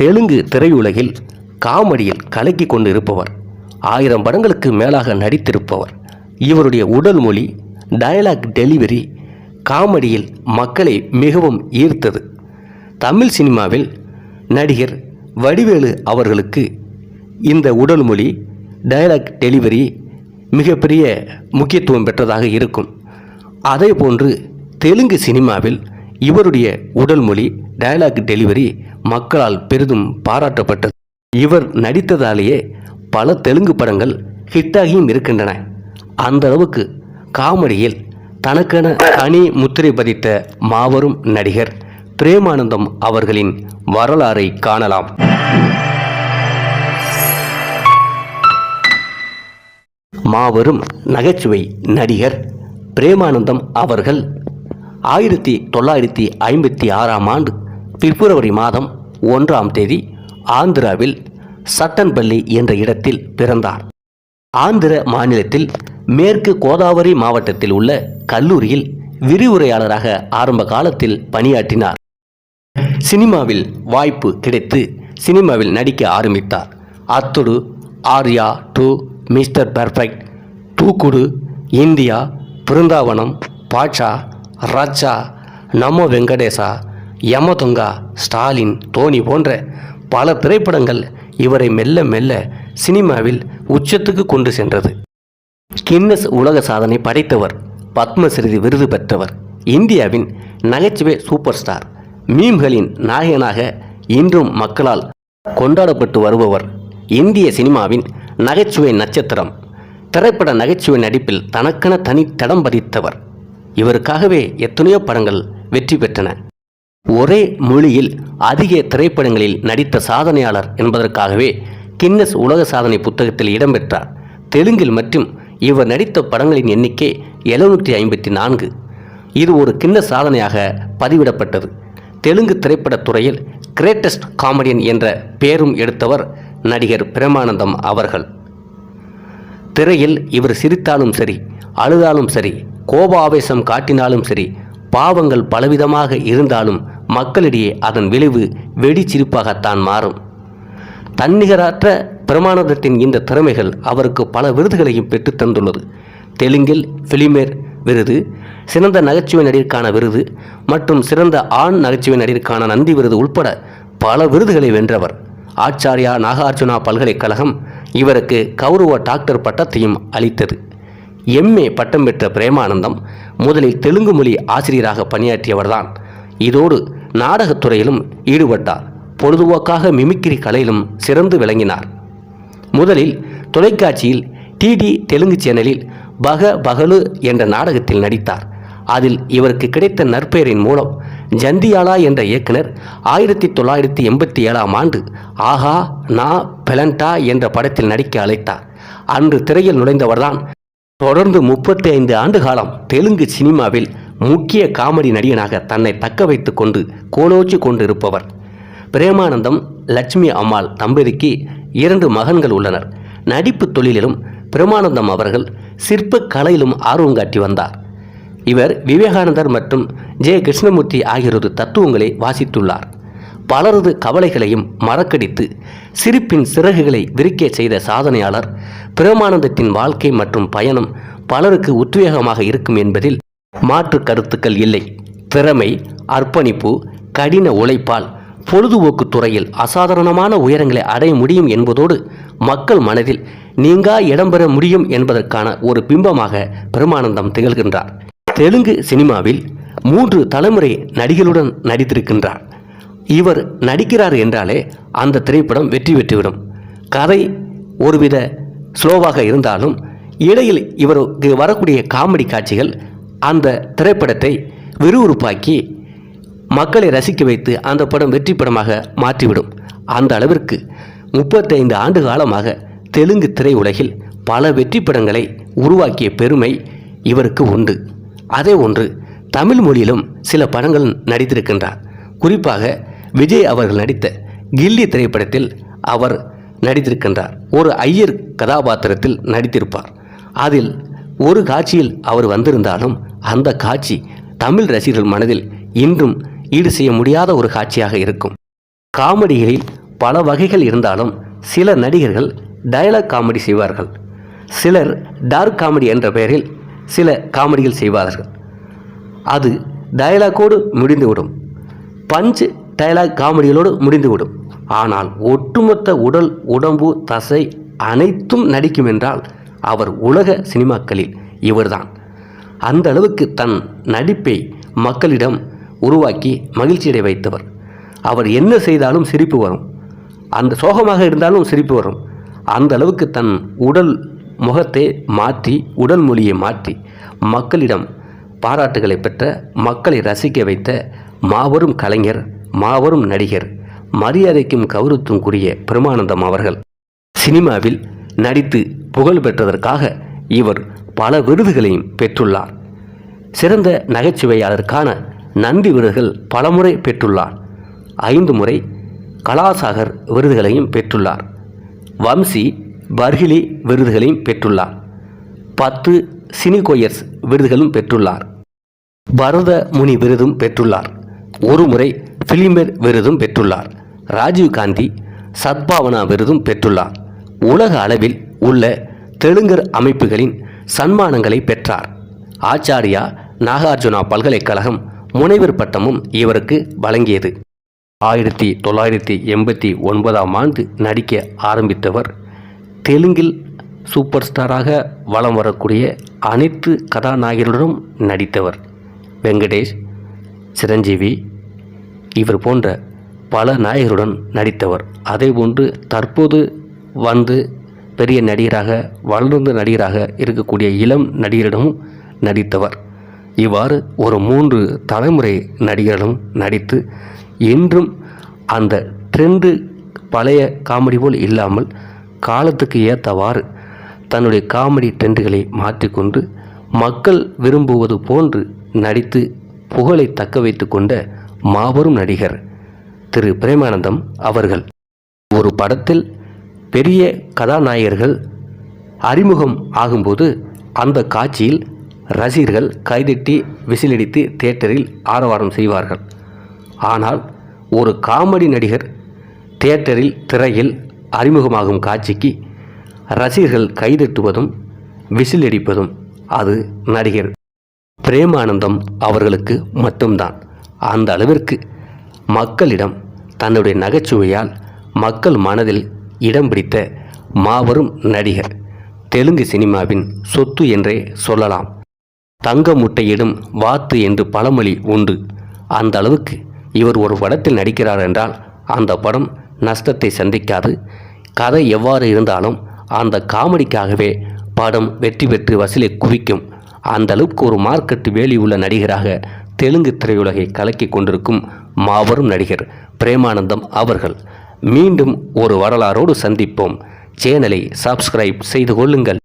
தெலுங்கு திரையுலகில் காமெடியில் கலக்கி கொண்டு இருப்பவர் ஆயிரம் படங்களுக்கு மேலாக நடித்திருப்பவர். இவருடைய உடல் மொழி டயலாக் டெலிவரி காமெடியில் மக்களை மிகவும் ஈர்த்தது. தமிழ் சினிமாவில் நடிகர் வடிவேலு அவர்களுக்கு இந்த உடல் மொழி டயலாக் டெலிவரி மிகப்பெரிய முக்கியத்துவம் பெற்றதாக இருக்கும். அதே போன்று தெலுங்கு சினிமாவில் இவருடைய உடல் மொழி டயலாக் டெலிவரி மக்களால் பெரிதும் பாராட்டப்பட்டது. இவர் நடித்ததாலேயே பல தெலுங்கு படங்கள் ஹிட்டாகியும் இருக்கின்றன. அந்த அளவுக்கு காமெடியில் தனக்கென தனி முத்திரை பதித்த மாபெரும் நடிகர் பிரேமானந்தம் அவர்களின் வரலாறை காணலாம். மாபெரும் நகைச்சுவை நடிகர் பிரேமானந்தம் அவர்கள் ஆயிரத்தி தொள்ளாயிரத்தி ஐம்பத்தி ஆறாம் ஆண்டு பிப்ரவரி மாதம் ஒன்றாம் தேதி ஆந்திராவில் சட்டன்பள்ளி என்ற இடத்தில் பிறந்தார். ஆந்திர மாநிலத்தில் மேற்கு கோதாவரி மாவட்டத்தில் உள்ள கல்லூரியில் விரிவுரையாளராக ஆரம்ப காலத்தில் பணியாற்றினார். சினிமாவில் வாய்ப்பு கிடைத்து சினிமாவில் நடிக்க ஆரம்பித்தார். Athadu Arya two mister perfect Dookudu India Brindavanam Baadshah Raja Namo Venkatesa Yamadonga Stalin Dhoni போன்ற பல திரைப்படங்கள் இவரை மெல்ல மெல்ல சினிமாவில் உச்சத்துக்கு கொண்டு சென்றது. கின்னஸ் உலக சாதனை படைத்தவர் பத்மஸ்ரீ விருது பெற்றவர் இந்தியாவின் நகைச்சுவை சூப்பர் ஸ்டார் மீம்களின் நாயகனாக இன்றும் மக்களால் கொண்டாடப்பட்டு வருபவர் இந்திய சினிமாவின் நகைச்சுவை நட்சத்திரம். திரைப்பட நகைச்சுவை நடிப்பில் தனக்கென தனி தடம் பதித்தவர். இவருக்காகவே எத்தனையோ படங்கள் வெற்றி பெற்றன. ஒரே மொழியில் அதிக திரைப்படங்களில் நடித்த சாதனையாளர் என்பதற்காகவே கின்னஸ் உலக சாதனை புத்தகத்தில் இடம்பெற்றார். தெலுங்கில் மற்றும் இவர் நடித்த படங்களின் எண்ணிக்கை எழுநூற்றி ஐம்பத்தி நான்கு. இது ஒரு கிண்ண சாதனையாக பதிவிடப்பட்டது. தெலுங்கு திரைப்படத் துறையில் கிரேட்டஸ்ட் காமெடியன் என்ற பேரும் எடுத்தவர் நடிகர் பிரேமானந்தம் அவர்கள். திரையில் இவர் சிரித்தாலும் சரி அழுதாலும் சரி கோப ஆவேசம் காட்டினாலும் சரி பாவங்கள் பலவிதமாக இருந்தாலும் மக்களிடையே அதன் விளைவு வெடிச்சிரிப்பாகத்தான் மாறும். தன்னிகரற்ற பிரமானதத்தின் இந்த திறமைகள் அவருக்கு பல விருதுகளையும் பெற்றுத் தந்துள்ளது. தெலுங்கில் பிலிமேர் விருது சிறந்த நகைச்சுவை நடிகருக்கான விருது மற்றும் சிறந்த ஆண் நகைச்சுவை நடிகருக்கான நந்தி விருது உட்பட பல விருதுகளை வென்றவர். ஆச்சாரியா நாகார்ஜுனா பல்கலைக்கழகம் இவருக்கு கௌரவ டாக்டர் பட்டத்தையும் அளித்தது. எம்ஏ பட்டம் பெற்ற பிரேமானந்தம் முதலில் தெலுங்கு மொழி ஆசிரியராக பணியாற்றியவர்தான். இதோடு நாடகத்துறையிலும் ஈடுபட்டார். பொழுதுபோக்காக மிமிக்ரி கலையிலும் சிறந்து விளங்கினார். முதலில் தொலைக்காட்சியில் டிடி தெலுங்கு சேனலில் பக பகலு என்ற நாடகத்தில் நடித்தார். அதில் இவருக்கு கிடைத்த நற்பெயரின் மூலம் ஜந்தியாலா என்ற இயக்குனர் ஆயிரத்தி தொள்ளாயிரத்தி எண்பத்தி ஏழாம் ஆண்டு ஆஹா நா பெலண்டா என்ற படத்தில் நடிக்க அழைத்தார். அன்று திரையில் நுழைந்தவர்தான் தொடர்ந்து முப்பத்தி ஐந்து ஆண்டு காலம் தெலுங்கு சினிமாவில் முக்கிய காமெடி நடிகனாக தன்னை தக்க வைத்து கொண்டு கோலோச்சி கொண்டிருப்பவர். பிரேமானந்தம் லட்சுமி அம்மாள் தம்பதிக்கு இரண்டு மகன்கள் உள்ளனர். நடிப்பு தொழிலிலும் பிரேமானந்தம் அவர்கள் சிற்ப கலையிலும் ஆர்வம் காட்டி வந்தார். இவர் விவேகானந்தர் மற்றும் ஜெய கிருஷ்ணமூர்த்தி ஆகியோரது தத்துவங்களை வாசித்துள்ளார். பலரது கவலைகளையும் மறக்கடித்து சிரிப்பின் சிறகுகளை விரிக்க செய்த சாதனையாளர் பிரேமானந்தத்தின் வாழ்க்கை மற்றும் பயணம் பலருக்கு உத்வேகமாக இருக்கும் என்பதில் மாற்று கருத்துக்கள் இல்லை. திறமை அர்ப்பணிப்பு கடின உழைப்பால் பொழுதுபோக்கு துறையில் அசாதாரணமான உயரங்களை அடைய முடியும் என்பதோடு மக்கள் மனதில் நீங்கா இடம்பெற முடியும் என்பதற்கான ஒரு பிம்பமாக பிரமானந்தம் திகழ்கின்றார். தெலுங்கு சினிமாவில் மூன்று தலைமுறை நடிகளுடன் நடித்திருக்கின்றார். இவர் நடிக்கிறார் என்றாலே அந்த திரைப்படம் வெற்றி பெற்றுவிடும். கதை ஒருவித ஸ்லோவாக இருந்தாலும் இடையில் இவருக்கு வரக்கூடிய காமெடி காட்சிகள் அந்த திரைப்படத்தை விறுவிறுப்பாக்கி மக்களை ரசிக்க வைத்து அந்த படம் வெற்றி படமாக மாற்றிவிடும். அந்த அளவிற்கு முப்பத்தைந்து ஆண்டு காலமாக தெலுங்கு திரையுலகில் பல வெற்றி படங்களை உருவாக்கிய பெருமை இவருக்கு உண்டு. அதே ஒன்று தமிழ் மொழியிலும் சில படங்கள் நடித்திருக்கின்றார். குறிப்பாக விஜய் அவர்கள் நடித்த கில்லி திரைப்படத்தில் அவர் நடித்திருக்கின்றார். ஒரு ஐயர் கதாபாத்திரத்தில் நடித்திருப்பார். அதில் ஒரு காட்சியில் அவர் வந்திருந்தாலும் அந்த காட்சி தமிழ் ரசிகர்கள் மனதில் இன்றும் ஈடு செய்ய முடியாத ஒரு காட்சியாக இருக்கும். காமெடிகளில் பல வகைகள் இருந்தாலும் சில நடிகர்கள் டயலாக் காமெடி செய்வார்கள். சிலர் டார்க் காமெடி என்ற பெயரில் சில காமெடிகள் செய்வார்கள். அது டயலாக்கோடு முடிந்துவிடும். பஞ்சு டயலாக் காமெடிகளோடு முடிந்துவிடும். ஆனால் ஒட்டுமொத்த உடல் உடம்பு தசை அனைத்தும் நடிக்கும் என்றால் அவர் உலக சினிமாக்களில் இவர்தான். அந்த அளவுக்கு தன் நடிப்பை மக்களிடம் உருவாக்கி மகிழ்ச்சியடை வைத்தவர். அவர் என்ன செய்தாலும் சிரிப்பு வரும். அந்த சோகமாக இருந்தாலும் சிரிப்பு வரும். அந்த அளவுக்கு தன் உடல் முகத்தை மாற்றி உடல் மொழியை மாற்றி மக்களிடம் பாராட்டுகளை பெற்ற மக்களை ரசிக்க வைத்த மாபெரும் கலைஞர் மாபெரும் நடிகர் மரியாதைக்கும் கௌரவத்துக்குரிய பிரமானந்தம் அவர்கள். சினிமாவில் நடித்து புகழ் பெற்றதற்காக இவர் பல விருதுகளையும் பெற்றுள்ளார். சிறந்த நகைச்சுவையாளருக்கான நந்தி விருதுகள் பலமுறை பெற்றுள்ளார். ஐந்து முறை கலாசாகர் விருதுகளையும் பெற்றுள்ளார். வம்சி பர்கிலி விருதுகளையும் பெற்றுள்ளார். பத்து சினிகோயர்ஸ் விருதுகளும் பெற்றுள்ளார். பரத முனி விருதும் பெற்றுள்ளார். ஒரு முறை பிலிம்பேர் விருதும் பெற்றுள்ளார். ராஜீவ்காந்தி சத்பாவனா விருதும் பெற்றுள்ளார். உலக அளவில் உள்ள தெலுங்கர் அமைப்புகளின் சன்மானங்களை பெற்றார். ஆச்சாரியா நாகார்ஜுனா பல்கலைக்கழகம் முனைவர் பட்டமும் இவருக்கு வழங்கியது. ஆயிரத்தி தொள்ளாயிரத்தி எண்பத்தி ஒன்பதாம் ஆண்டு நடிக்க ஆரம்பித்தவர் தெலுங்கில் சூப்பர் ஸ்டாராக வலம் வரக்கூடிய அனைத்து கதாநாயகர்களுடன் நடித்தவர். வெங்கடேஷ் சிரஞ்சீவி இவர் போன்ற பல நாயகருடன் நடித்தவர். அதேபோன்று தற்போது வந்து பெரிய நடிகராக வளர்ந்த நடிகராக இருக்கக்கூடிய இளம் நடிகரிடமும் நடித்தவர். இவ்வாறு ஒரு மூன்று தலைமுறை நடிகர்களும் நடித்து இன்றும் அந்த ட்ரெண்டு பழைய காமெடி போல் இல்லாமல் காலத்துக்கு ஏற்றவாறு தன்னுடைய காமெடி ட்ரெண்டுகளை மாற்றிக்கொண்டு மக்கள் விரும்புவது போன்று நடித்து புகழை தக்க வைத்து கொண்ட மாபெரும் நடிகர் திரு. பிரேமானந்தம் அவர்கள். ஒரு படத்தில் பெரிய கதாநாயகர்கள் அறிமுகம் ஆகும்போது அந்த காட்சியில் ரசிகர்கள் கைதட்டி விசிலடித்து தியேட்டரில் ஆரவாரம் செய்வார்கள். ஆனால் ஒரு காமெடி நடிகர் தியேட்டரில் திரையில் அறிமுகமாகும் காட்சிக்கு ரசிகர்கள் கைதட்டுவதும் விசிலடிப்பதும் அது நடிகர் பிரேமானந்தம் அவர்களுக்கு மட்டும்தான். அந்த அளவிற்கு மக்களிடம் தன்னுடைய நகைச்சுவையால் மக்கள் மனதில் இடம் பிடித்த மாபெரும் நடிகர் தெலுங்கு சினிமாவின் சொத்து என்றே சொல்லலாம். தங்க முட்டையிடும் வாத்து என்று பழமொழி உண்டு. அந்த அளவுக்கு இவர் ஒரு படத்தில் நடிக்கிறார் என்றால் அந்த படம் நஷ்டத்தை சந்திக்காது. கதை எவ்வாறு இருந்தாலும் அந்த காமெடிக்காகவே படம் வெற்றி பெற்று வசூலை குவிக்கும். அந்த அளவுக்கு ஒரு மார்க்கெட்டு வேலி உள்ள நடிகராக தெலுங்கு திரையுலகை கலக்கிக் கொண்டிருக்கும் மாபெரும் நடிகர் பிரேமானந்தம் அவர்கள். மீண்டும் ஒரு வரலாறோடு சந்திப்போம். சேனலை சப்ஸ்கிரைப் செய்து கொள்ளுங்கள்.